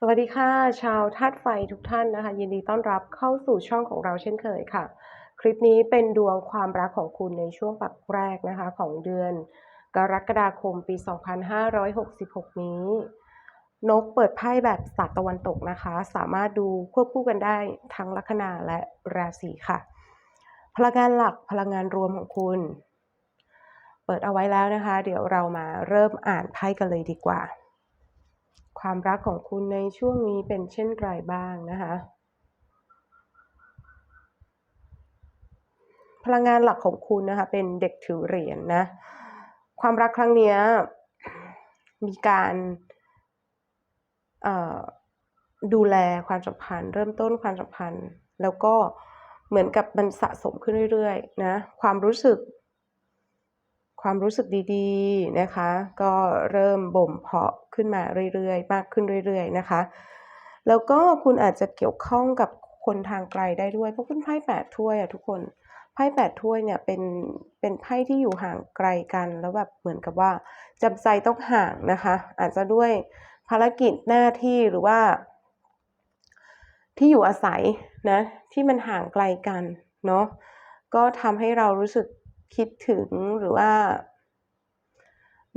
สวัสดีค่ะ ชาวธาตุไฟทุกท่านนะคะ ยินดีต้อนรับเข้าสู่ช่องของเราเช่นเคยค่ะ คลิปนี้เป็นดวงความรักของคุณในช่วงปักแรกนะคะ ของเดือน กรกฎาคมปี 2566 นี้ นกเปิดไพ่แบบศาสตร์ตะวันตกนะคะ สามารถดูควบคู่กันได้ทั้งลัคนาและราศีค่ะ พลังงานหลักพลังงานรวมของคุณ เปิดเอาไว้แล้วนะคะ เดี๋ยวเรามาเริ่มอ่านไพ่กันเลยดีกว่า ความรักของคุณในช่วงนี้เป็นเช่นไรบ้างนะคะ พลังงานหลักของคุณนะคะ เป็นเด็กถือเหรียญนนะ ความรักครั้งนี้มีการดูแลความสัมพันธ์ เริ่มต้นความสัมพันธ์ แล้วก็เหมือนกับมันสะสมขึ้นเรื่อยๆนะ ความรู้สึก ความรู้สึกดีๆนะคะ ก็เริ่มบ่มเพาะขึ้นมาเรื่อยๆ มากขึ้นเรื่อยๆนะคะ แล้วก็คุณอาจจะเกี่ยวข้องกับคนทางไกลได้ด้วย เพราะคุณไพ่แปดถ้วยอะทุกคนไพ่แปดถ้วยเนี่ยเป็นเป็นไพ่ที่อยู่ห่างไกลกันแล้วแบบเหมือนกับว่าจำใจต้องห่างนะคะ อาจจะด้วยภารกิจหน้าที่หรือว่า ที่อยู่อาศัยนะที่มันห่างไกลกันเนาะก็ทำให้เรารู้สึก คิดถึงหรือว่า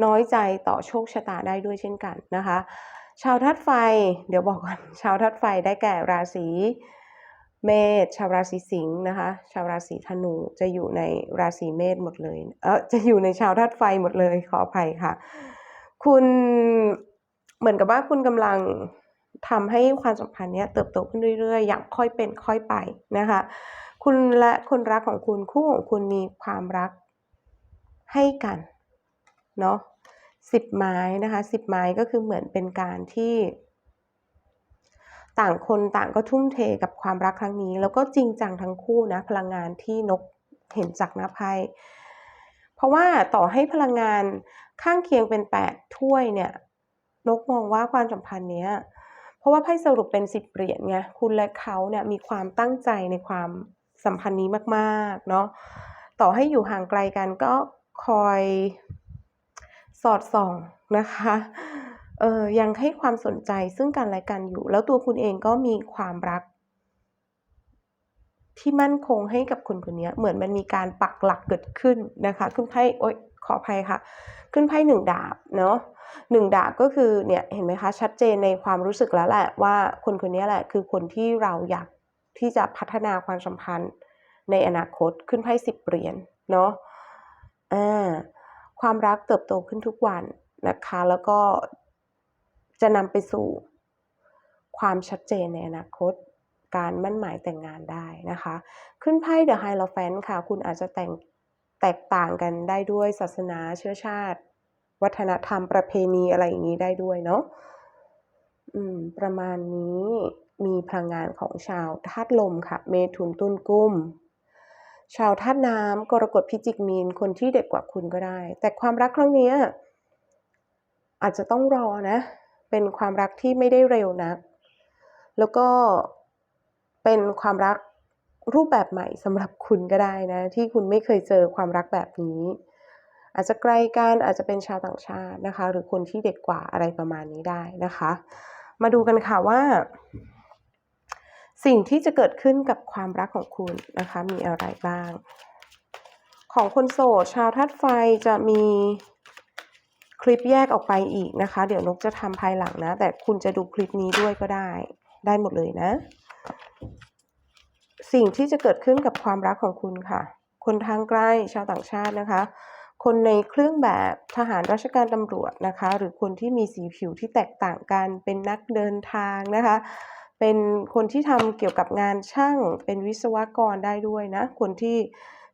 น้อยใจต่อโชคชะตาได้ด้วยเช่นกันนะคะ ชาวธาตุไฟ เดี๋ยวบอกก่อนชาวธาตุไฟได้แก่ราศีเมษชาวราศีสิงห์นะคะ ชาวราศีธนูจะอยู่ในราศีเมษหมดเลยเออจะอยู่ในชาวธาตุไฟหมดเลยขออภัยค่ะ คุณเหมือนกับว่าคุณกำลังทำให้ความสัมพันธ์นี้เติบโตขึ้นเรื่อยๆ อย่างค่อยเป็นค่อยไปนะคะ คุณและคนรักของคุณคู่ของคุณมีความรักให้กันเนาะสิบไม้นะคะสิบไม้ก็คือเหมือนเป็นการที่ ต่างคนต่างก็ทุ่มเทกับความรักครั้งนี้ แล้วก็จริงจังทั้งคู่นะพลังงานที่นกเห็นจากหน้าไพ่เพราะว่าต่อให้พลังงานข้างเคียงเป็นแปดถ้วยเนี่ย นกมองว่าความสัมพันธ์เนี้ย เพราะว่าไพ่สรุปเป็นสิบเหรียญไงคุณและเขาเนี่ยมีความตั้งใจในความ สัมพันธ์นี้มากๆเนาะต่อให้อยู่ห่างไกลกันก็คอยสอดส่องนะคะเออยังให้ความสนใจซึ่งกันและกันอยู่ แล้วตัวคุณเองก็มีความรัก ที่มั่นคงให้กับคนคนนี้เหมือนมันมีการปักหลักเกิดขึ้นนะคะขึ้นไพ่โอ๊ยขออภัยค่ะ ขึ้นไพ่หนึ่งดาบเนาะหนึ่งดาบก็คือเนี่ยเห็นไหมคะชัดเจนในความรู้สึกแล้วแหละว่าคนคนนี้แหละคือคนที่เราอยาก ที่จะพัฒนาความสัมพันธ์ในอนาคตขึ้นไพ่สิบเหรียญเนาะอ่าความรักเติบโตขึ้นทุกวันนะคะ แล้วก็จะนำไปสู่ความชัดเจนในอนาคต การมั่นหมายแต่งงานได้นะคะ ขึ้นไพ่ The Hierophant ค่ะ คุณอาจจะแต่งแตกต่างกันได้ด้วยศาสนาเชื้อชาติ วัฒนธรรมประเพณีอะไรอย่างนี้ได้ด้วยเนาะอืม ประมาณนี้ มีพลังงานของชาวธาตุลมค่ะ เมถุนตุลกุ้ม ชาวธาตุน้ำกรกฎพิจิกมีนคนที่เด็กกว่าคุณก็ได้ แต่ความรักครั้งนี้อาจจะต้องรอนะ เป็นความรักที่ไม่ได้เร็วนัก แล้วก็เป็นความรักรูปแบบใหม่สำหรับคุณก็ได้นะ ที่คุณไม่เคยเจอความรักแบบนี้ อาจจะไกลกันอาจจะเป็นชาวต่างชาตินะคะ หรือคนที่เด็กกว่าอะไรประมาณนี้ได้นะคะ มาดูกันค่ะว่า สิ่งที่จะเกิดขึ้นกับความรักของคุณนะคะ มีอะไรบ้าง ของคนโสดชาวธาตุไฟจะมีคลิปแยกออกไปอีกนะคะ เดี๋ยวนกจะทำภายหลังนะ แต่คุณจะดูคลิปนี้ด้วยก็ได้ ได้หมดเลยนะ สิ่งที่จะเกิดขึ้นกับความรักของคุณค่ะ คนทางใกล้ชาวต่างชาตินะคะ คนในเครื่องแบบทหารราชการตำรวจนะคะ หรือคนที่มีสีผิวที่แตกต่างกันเป็นนักเดินทางนะคะ เป็นคนที่ทำเกี่ยวกับงานช่าง เป็นวิศวกรได้ด้วยนะ คนที่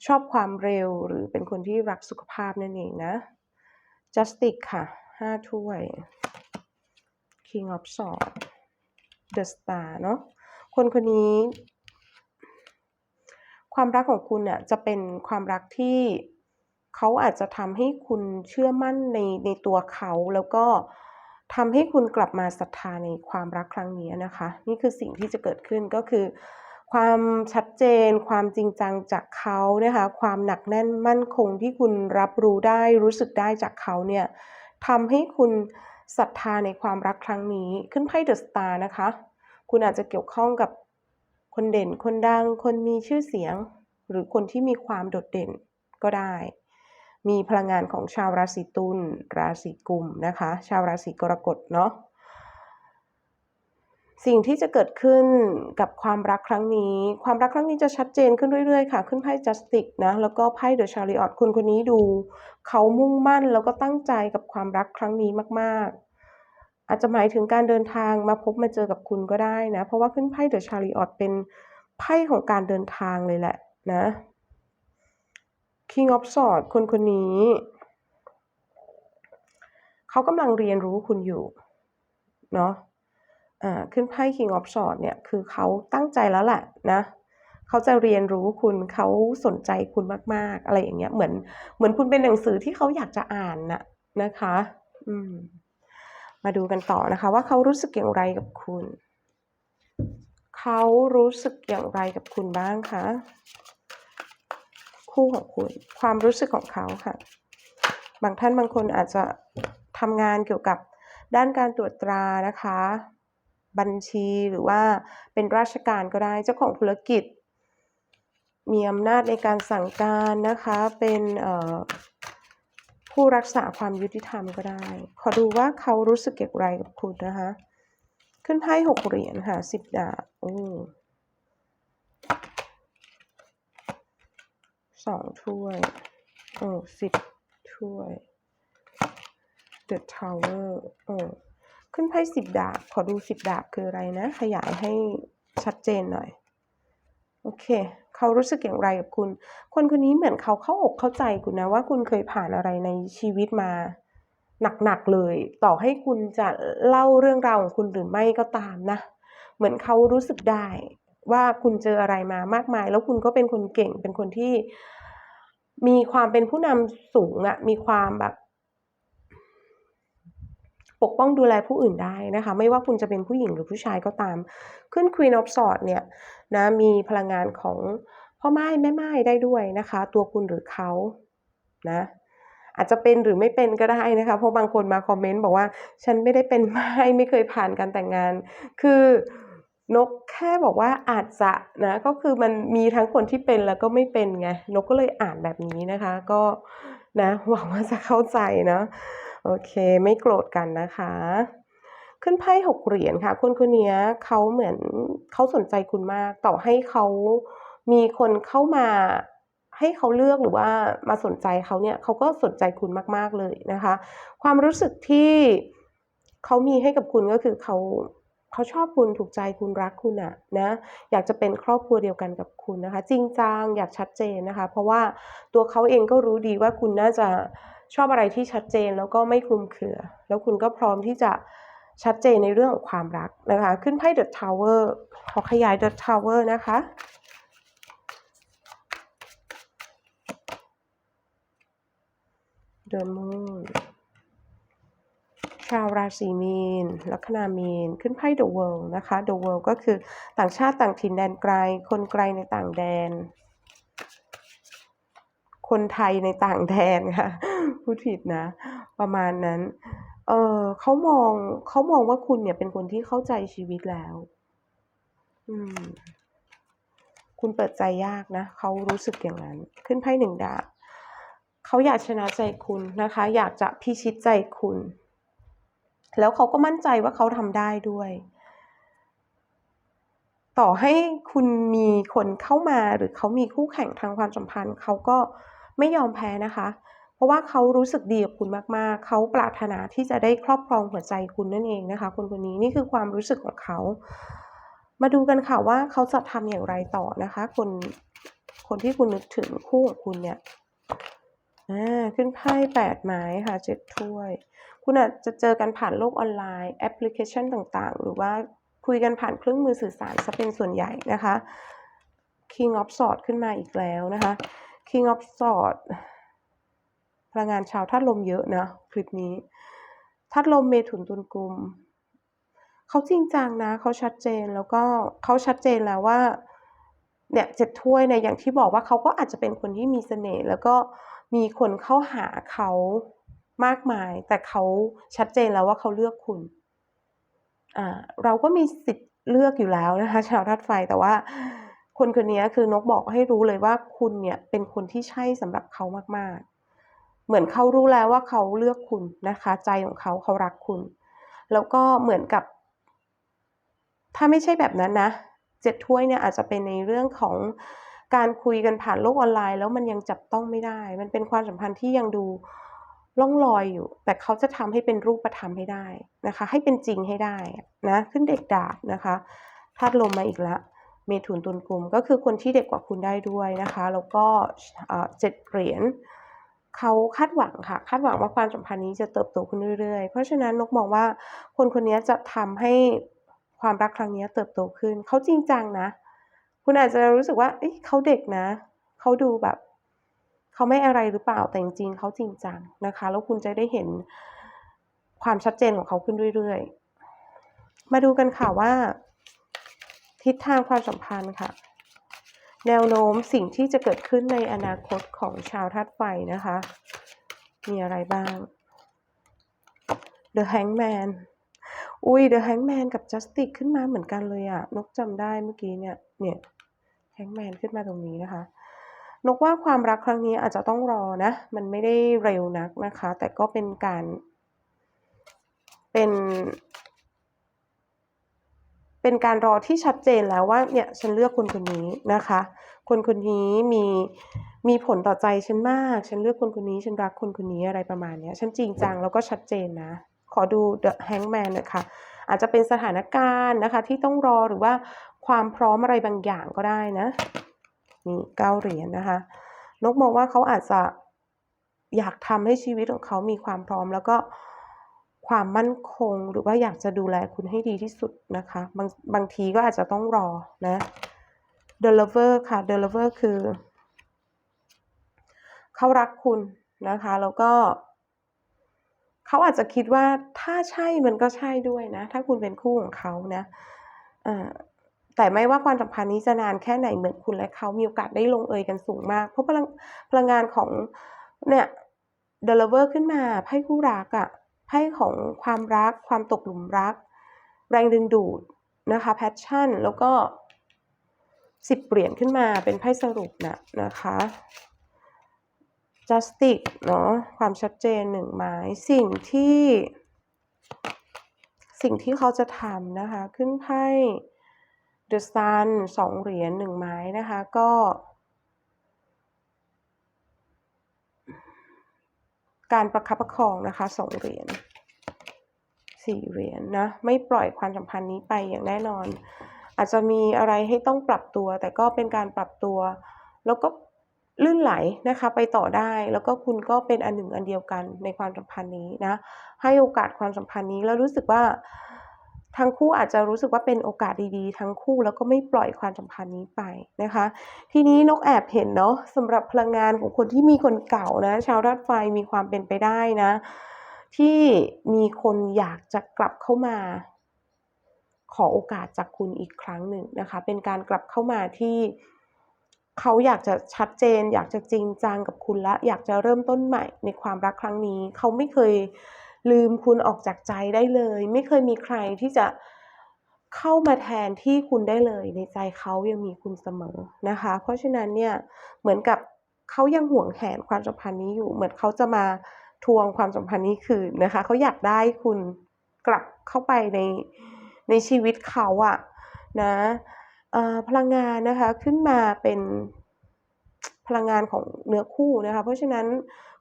ชอบความเร็วหรือเป็นคนที่รักสุขภาพนั่นเองนะ Justice ค่ะห้าถ้วย King of Swords The Star เนาะคนคนนี้ ความรักของคุณเนี่ยจะเป็นความรักที่เขาอาจจะทำให้คุณเชื่อมั่นในในตัวเขาแล้วก็ ทำให้คุณกลับมาศรัทธาในความรักครั้งนี้นะคะ นี่คือสิ่งที่จะเกิดขึ้นก็คือ ความชัดเจน ความจริงจังจากเขานะคะ ความหนักแน่นมั่นคงที่คุณรับรู้ได้รู้สึกได้จากเขาเนี่ยทำให้คุณศรัทธาในความรักครั้งนี้ขึ้นไพ่เดอะสตาร์นะคะ คุณอาจจะเกี่ยวข้องกับคนเด่น คนดัง คนมีชื่อเสียง หรือคนที่มีความโดดเด่นก็ได้ มีพลังงานของชาวราศีตุลราศีกุมนะคะ ชาวราศีกรกฎเนาะสิ่งที่จะเกิดขึ้นกับความรักครั้งนี้ ความรักครั้งนี้จะชัดเจนขึ้นเรื่อยๆค่ะ ขึ้นไพ่ Justice นะ แล้วก็ไพ่ The Chariot คุณคนนี้ดู เขามุ่งมั่นแล้วก็ตั้งใจกับความรักครั้งนี้มากๆ อาจจะหมายถึงการเดินทางมาพบมาเจอกับคุณก็ได้นะ เพราะว่าขึ้นไพ่ The Chariot เป็นไพ่ของการเดินทางเลยแหละนะ King of Swords คนคนนี้ เขากำลังเรียนรู้คุณอยู่ เนาะขึ้นไพ่ King of Swords เนี่ย คือเขาตั้งใจแล้วแหละนะเขาจะเรียนรู้คุณเขาสนใจคุณมากๆ อะไรอย่างเงี้ย เหมือน เหมือนคุณเป็นหนังสือที่เขาอยากจะอ่านน่ะนะคะ อืม มาดูกันต่อนะคะ ว่าเขารู้สึกอย่างไรกับคุณ เขารู้สึกอย่างไรกับคุณบ้างคะ คู่ของคุณ ความรู้สึกของเขาค่ะ บางท่านบางคนอาจจะทำงานเกี่ยวกับด้านการตรวจตรานะคะ บัญชีหรือว่าเป็นราชการก็ได้เจ้าของธุรกิจ มีอำนาจในการสั่งการนะคะเป็นผู้รักษาความยุติธรรมก็ได้ ขอดูว่าเขารู้สึกอย่างไรกับคุณนะคะ ขึ้นไพ่หกเหรียญค่ะสิบดาบโอ้ สองถ้วยโอ้สิบถ้วย The Tower เออ ขึ้นไพ่สิบดาบ ขอดูสิบดาบคืออะไรนะ ขยายให้ชัดเจนหน่อย โอเค เขารู้สึกอย่างไรกับคุณ คนคนนี้เหมือนเขาเข้าอกเข้าใจคุณนะว่าคุณเคยผ่านอะไรในชีวิตมาหนักๆเลย ต่อให้คุณจะเล่าเรื่องราวของคุณหรือไม่ก็ตามนะ เหมือนเขารู้สึกได้ว่าคุณเจออะไรมามากมาย แล้วคุณก็เป็นคนเก่งเป็นคนที่ มีความเป็นผู้นำสูงอะมีความแบบ ปกป้องดูแลผู้อื่นได้นะคะ ไม่ว่าคุณจะเป็นผู้หญิงหรือผู้ชายก็ตาม ขึ้น Queen of Swords เนี่ยนะมีพลังงานของพ่อไม้แม่ไม้ได้ด้วยนะคะ ตัวคุณหรือเขานะอาจจะเป็นหรือไม่เป็นก็ได้นะคะ เพราะบางคนมาคอมเมนต์บอกว่า ฉันไม่ได้เป็นไม้ไม่เคยผ่านการแต่งงาน คือ นกแค่บอกว่าอาจจะนะก็คือมันมีทั้งคนที่เป็นแล้วก็ไม่เป็นไงนกก็เลยอ่านแบบนี้นะคะ ก็นะหวังว่าจะเข้าใจเนาะโอเคไม่โกรธกันนะคะ ขึ้นไพ่หกเหรียญค่ะ คนคนนี้เขาเหมือนเขาสนใจคุณมาก ต่อให้เขามีคนเข้ามาให้เขาเลือกหรือว่ามาสนใจเขาเนี่ยเขาก็สนใจคุณมาก ๆเลยนะคะ ความรู้สึกที่เขามีให้กับคุณก็คือเขา เขาชอบคุณถูกใจคุณรักคุณอะนะอยากจะเป็นครอบครัวเดียวกันกับคุณนะคะ จริงจังอยากชัดเจนนะคะ เพราะว่าตัวเขาเองก็รู้ดีว่าคุณน่าจะชอบอะไรที่ชัดเจนแล้วก็ไม่คลุมเครือ แล้วคุณก็พร้อมที่จะชัดเจนในเรื่องของความรักนะคะ ขึ้นไพ่ The Tower ขอขยาย The Tower นะคะ The Moon ชาวราศีมีน ลัคนามีน ขึ้นไพ่ The World นะคะ The World ก็คือต่างชาติต่างถิ่นแดนไกล คนไกลในต่างแดน คนไทยในต่างแดนค่ะ พูดผิดนะ ประมาณนั้น เออเขามองเขามองว่าคุณเนี่ยเป็นคนที่เข้าใจชีวิตแล้ว อืม คุณเปิดใจยากนะ เขารู้สึกอย่างนั้น ขึ้นไพ่หนึ่งดาบเขาอยากชนะใจคุณนะคะ อยากจะพิชิตใจคุณ แล้วเขาก็มั่นใจว่าเขาทำได้ด้วย ต่อให้คุณมีคนเข้ามาหรือเขามีคู่แข่งทางความสัมพันธ์ เขาก็ไม่ยอมแพ้นะคะ เพราะว่าเขารู้สึกดีกับคุณมากๆ เขาปรารถนาที่จะได้ครอบครองหัวใจคุณนั่นเองนะคะ คนคนนี้นี่คือความรู้สึกของเขา มาดูกันค่ะว่าเขาจะทำอย่างไรต่อนะคะ คนคนที่คุณนึกถึงคู่ของคุณเนี่ยอ่าขึ้นไพ่แปดไม้ค่ะเจ็ดถ้วย คุณอาจจะเจอกันผ่านโลกออนไลน์แอปพลิเคชันต่างๆ หรือว่าคุยกันผ่านเครื่องมือสื่อสารซะเป็นส่วนใหญ่นะคะ King of Swords ขึ้นมาอีกแล้วนะคะ King of Swords พลังงานชาวธาตุลมเยอะนะ คลิปนี้ธาตุลมเมถุนตุลกุมเขาจริงจังนะเขาชัดเจนแล้วก็เขาชัดเจนแล้วว่าเนี่ยเจ็ดถ้วยเนี่ยอย่างที่บอกว่าเขาก็อาจจะเป็นคนที่มีเสน่ห์แล้วก็มีคนเข้าหาเขา มากมาย แต่เขาชัดเจนแล้วว่าเขาเลือกคุณ เราก็มีสิทธิ์เลือกอยู่แล้วนะคะชาวธาตุไฟแต่ว่าคนคนนี้คือนกบอกให้รู้เลยว่าคุณเนี่ยเป็นคนที่ใช่สำหรับเขามากๆ เหมือนเขารู้แล้วว่าเขาเลือกคุณนะคะ ใจของเขาเขารักคุณ แล้วก็เหมือนกับ ถ้าไม่ใช่แบบนั้นนะเจ็ดถ้วยเนี่ยอาจจะเป็นในเรื่องของการคุยกันผ่านโลกออนไลน์ แล้วมันยังจับต้องไม่ได้ มันเป็นความสัมพันธ์ที่ยังดู ล่องลอยอยู่ แต่เขาจะทำให้เป็นรูปธรรมให้ได้นะคะ ให้เป็นจริงให้ได้นะขึ้นเด็กดาบนะคะธาตุลมมาอีกแล้วเมถุนตุลกลุ่มก็คือคนที่เด็กกว่าคุณได้ด้วยนะคะ แล้วก็เจ็ดเหรียญเขาคาดหวังค่ะ คาดหวังว่าความสัมพันธ์นี้จะเติบโตขึ้นเรื่อยๆ เพราะฉะนั้นนกมองว่าคนคนนี้จะทำให้ความรักครั้งนี้เติบโตขึ้น เขาจริงจังนะ คุณอาจจะรู้สึกว่าเเขาเด็กนะ เขาดูแบบ เขาไม่อะไรหรือเปล่าแต่จริงๆเขาจริงจังนะคะ แล้วคุณจะได้เห็นความชัดเจนของเขาขึ้นเรื่อยๆ มาดูกันค่ะว่า ทิศทางความสัมพันธ์ค่ะ แนวโน้มสิ่งที่จะเกิดขึ้นในอนาคตของชาวธาตุไฟนะคะ มีอะไรบ้าง The Hangman อุ้ย The Hangman กับ Justice ขึ้นมาเหมือนกันเลยอะนกจำได้เมื่อกี้เนี่ย เนี่ย Hangman ขึ้นมาตรงนี้นะคะ นกว่าความรักครั้งนี้อาจจะต้องรอนะ มันไม่ได้เร็วนักนะคะ แต่ก็เป็นการ เป็นเป็นการรอที่ชัดเจนแล้วว่าเนี่ยฉันเลือกคนคนนี้นะคะ คนคนนี้มีมีผลต่อใจฉันมาก ฉันเลือกคนคนนี้ฉันรักคนคนนี้อะไรประมาณเนี้ยฉันจริงจังแล้วก็ชัดเจนนะ ขอดู The Hangman นะคะอาจจะเป็นสถานการณ์นะคะที่ต้องรอหรือว่าความพร้อมอะไรบางอย่างก็ได้นะ นี่เก้าเหรียญนนะคะ นกมองว่าเขาอาจจะอยากทำให้ชีวิตของเขามีความพร้อม แล้วก็ความมั่นคงหรือว่าอยากจะดูแลคุณให้ดีที่สุดนะคะ บางบางทีก็อาจจะต้องรอนะ The Lover ค่ะ The Lover คือ เขารักคุณนะคะ แล้วก็เขาอาจจะคิดว่าถ้าใช่มันก็ใช่ด้วยนะ ถ้าคุณเป็นคู่ของเขานะ แต่ไม่ว่าความสัมพันธ์นี้จะนานแค่ไหนเหมือนคุณและเขามีโอกาสได้ลงเอยกันสูงมาก เพราะพลังพลังงานของเนี่ยเดลเวอร์ขึ้นมาไพ่คู่รักอะไพ่ของความรัก ความตกหลุมรัก แรงดึงดูดนะคะแพชชั่น แล้วก็สิบเปลี่ยนขึ้นมาเป็นไพ่สรุปนะนะคะ justice เนาะความชัดเจนหนึ่งไม้สิ่งที่ สิ่งที่เขาจะทำนะคะ ขึ้นไพ่ the sun สองเหรียญหนึ่งไม้นะคะก็การประคับประคองนะคะสองเหรียญสี่เหรียญนะ ไม่ปล่อยความสัมพันธ์นี้ไปอย่างแน่นอน อาจจะมีอะไรให้ต้องปรับตัว แต่ก็เป็นการปรับตัว แล้วก็ลื่นไหลนะคะไปต่อได้แล้วก็คุณก็เป็นอันหนึ่งอันเดียวกันในความสัมพันธ์นี้นะ ให้โอกาสความสัมพันธ์นี้แล้วรู้สึกว่า ทั้งคู่อาจจะรู้สึกว่าเป็นโอกาสดีๆ ทั้งคู่แล้วก็ไม่ปล่อยความสัมพันธ์นี้ไปนะคะ ทีนี้นกแอบเห็นเนาะสำหรับพลังงานของคนที่มีคนเก่านะ ชาวธาตุไฟมีความเป็นไปได้นะ ที่มีคนอยากจะกลับเข้ามา ขอโอกาสจากคุณอีกครั้งหนึ่งนะคะ เป็นการกลับเข้ามาที่เขาอยากจะชัดเจน อยากจะจริงจังกับคุณและ อยากจะเริ่มต้นใหม่ในความรักครั้งนี้ เขาไม่เคย ลืมคุณออกจากใจได้เลย ไม่เคยมีใครที่จะเข้ามาแทนที่คุณได้เลย ในใจเขายังมีคุณเสมอนะคะ เพราะฉะนั้นเนี่ยเหมือนกับเขายังห่วงแหนความสัมพันธ์นี้อยู่ เหมือนเขาจะมาทวงความสัมพันธ์นี้คืนนะคะ เขาอยากได้คุณกลับเข้าไปในในชีวิตเขาอะนะพลังงานนะคะขึ้นมาเป็นพลังงานของเนื้อคู่นะคะ เพราะฉะนั้น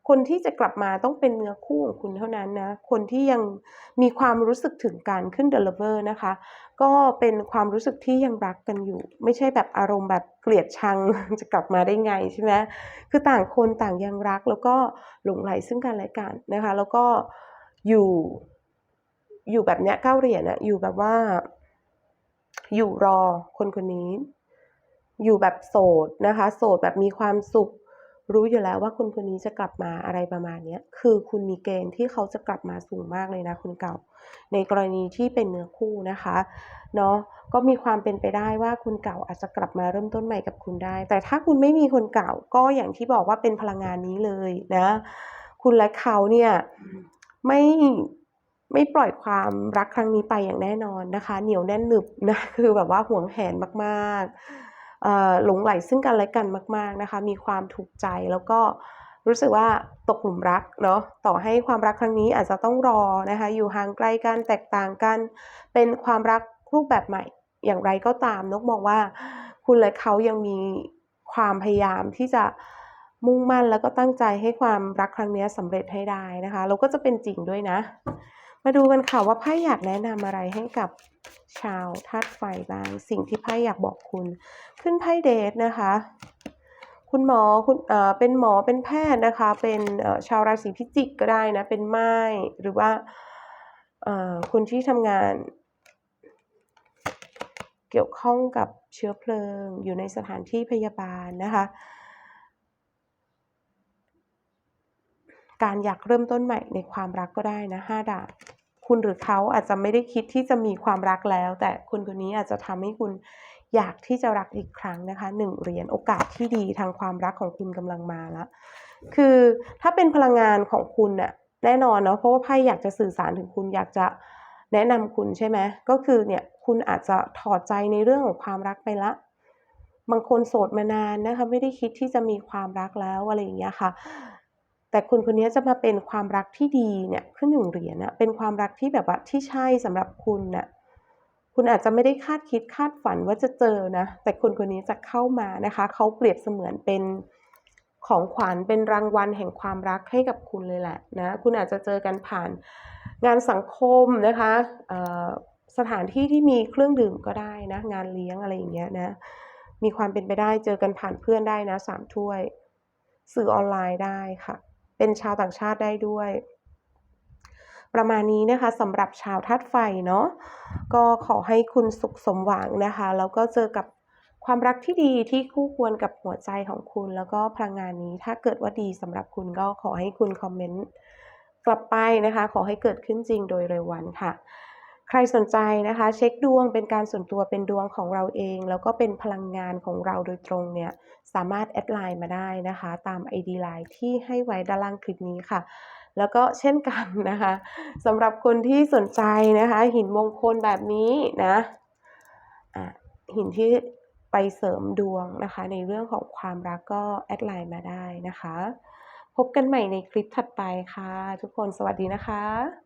คนที่จะกลับมาต้องเป็นเนื้อคู่ของคุณเท่านั้นนะ คนที่ยังมีความรู้สึกถึงการขึ้นเดลิเวอร์นะคะ ก็เป็นความรู้สึกที่ยังรักกันอยู่ ไม่ใช่แบบอารมณ์แบบเกลียดชังจะกลับมาได้ไงใช่ไหมคือต่างคนต่างยังรักแล้วก็หลงไหลซึ่งกันและกันนะคะ แล้วก็อยู่อยู่แบบเนี้ยเก้าเหรียญอะอยู่แบบว่า อยู่รอคนคนนี้ อยู่แบบโสดนะคะ โสดแบบมีความสุข รู้อยู่แล้วว่าคนคนนี้จะกลับมาอะไรประมาณนี้คือคุณมีเกณฑ์ที่เขาจะกลับมาสูงมากเลยนะคุณเก่า ในกรณีที่เป็นเนื้อคู่นะคะเนาะก็มีความเป็นไปได้ว่าคุณเก่าอาจจะกลับมาเริ่มต้นใหม่กับคุณได้ แต่ถ้าคุณไม่มีคนเก่าก็อย่างที่บอกว่าเป็นพลังงานนี้เลยนะ คุณและเขาเนี่ยไม่ไม่ปล่อยความรักครั้งนี้ไปอย่างแน่นอนนะคะ เหนียวแน่นหนึบนะคือแบบว่าห่วงแหนมากๆ หลงใหลซึ่งกันและกันมาก ๆนะคะ มีความถูกใจแล้วก็รู้สึกว่าตกหลุมรักเนาะต่อให้ความรักครั้งนี้อาจจะต้องรอนะคะ อยู่ห่างไกลกันแตกต่างกัน เป็นความรักรูปแบบใหม่ อย่างไรก็ตามนกมองว่า คุณและเขายังมีความพยายามที่จะมุ่งมั่นแล้วก็ตั้งใจให้ความรักครั้งนี้สำเร็จให้ได้นะคะแล้วก็จะเป็นจริงด้วยนะ มาดูกันค่ะว่าไพ่อยากแนะนำอะไรให้กับชาวธาตุไฟบ้าง สิ่งที่ไพ่อยากบอกคุณ ขึ้นไพ่เดทนะคะ คุณหมอคุณเอ่อเป็นหมอเป็นแพทย์นะคะ เป็นชาวราศีพิจิกก็ได้นะ เป็นไม้หรือว่าเอ่อคุณที่ทำงาน เกี่ยวข้องกับเชื้อเพลิง อยู่ในสถานที่พยาบาลนะคะการอยากเริ่มต้นใหม่ในความรักก็ได้นะห้าดาบ คุณหรือเขาอาจจะไม่ได้คิดที่จะมีความรักแล้ว แต่คุณคนนี้อาจจะทำให้คุณอยากที่จะรักอีกครั้งนะคะหนึ่งเหรียญโอกาสที่ดีทางความรักของคุณกำลังมาแล้วคือถ้าเป็นพลังงานของคุณน่ะแน่นอนเนาะเพราะว่าไพ่อยากจะสื่อสารถึงคุณอยากจะแนะนำคุณใช่ไหมก็คือเนี่ยคุณอาจจะถอดใจในเรื่องของความรักไปละบางคนโสดมานานนะคะไม่ได้คิดที่จะมีความรักแล้วอะไรอย่างเงี้ยค่ะ แต่คุณคนนี้จะมาเป็นความรักที่ดีเนี่ยขึ้นหนึ่งเหรียญนะเป็นความรักที่แบบว่าที่ใช่สำหรับคุณน่ะคุณอาจจะไม่ได้คาดคิดคาดฝันว่าจะเจอนะ แต่คนคนนี้จะเข้ามานะคะ เขาเปรียบเสมือนเป็นของขวัญเป็นรางวัลแห่งความรักให้กับคุณเลยแหละนะคุณอาจจะเจอกันผ่านงานสังคมนะคะสถานที่ที่มีเครื่องดื่มก็ได้นะ งานเลี้ยงอะไรอย่างเงี้ยนะมีความเป็นไปได้เจอกันผ่านเพื่อนได้นะสามถ้วย สื่อออนไลน์ได้ค่ะ เป็นชาวต่างชาติได้ด้วย ประมาณนี้นะคะสำหรับชาวธาตุไฟเนาะก็ขอให้คุณสุขสมหวังนะคะ แล้วก็เจอกับความรักที่ดีที่คู่ควรกับหัวใจของคุณ แล้วก็พลังงานนี้ถ้าเกิดว่าดีสำหรับคุณก็ขอให้คุณคอมเมนต์กลับไปนะคะ ขอให้เกิดขึ้นจริงโดยเร็ววันค่ะ ใครสนใจนะคะ เช็คดวงเป็นการส่วนตัวเป็นดวงของเราเอง แล้วก็เป็นพลังงานของเราโดยตรงเนี่ยสามารถแอดไลน์มาได้นะคะ ตาม ID Line ที่ให้ไว้ด้านล่างคลิปนี้ค่ะ แล้วก็เช่นกันนะคะสำหรับคนที่สนใจนะคะ หินมงคลแบบนี้นะะหินที่ไปเสริมดวงนะคะ ในเรื่องของความรักก็แอดไลน์มาได้นะคะ พบกันใหม่ในคลิปถัดไปค่ะ ทุกคนสวัสดีนะคะ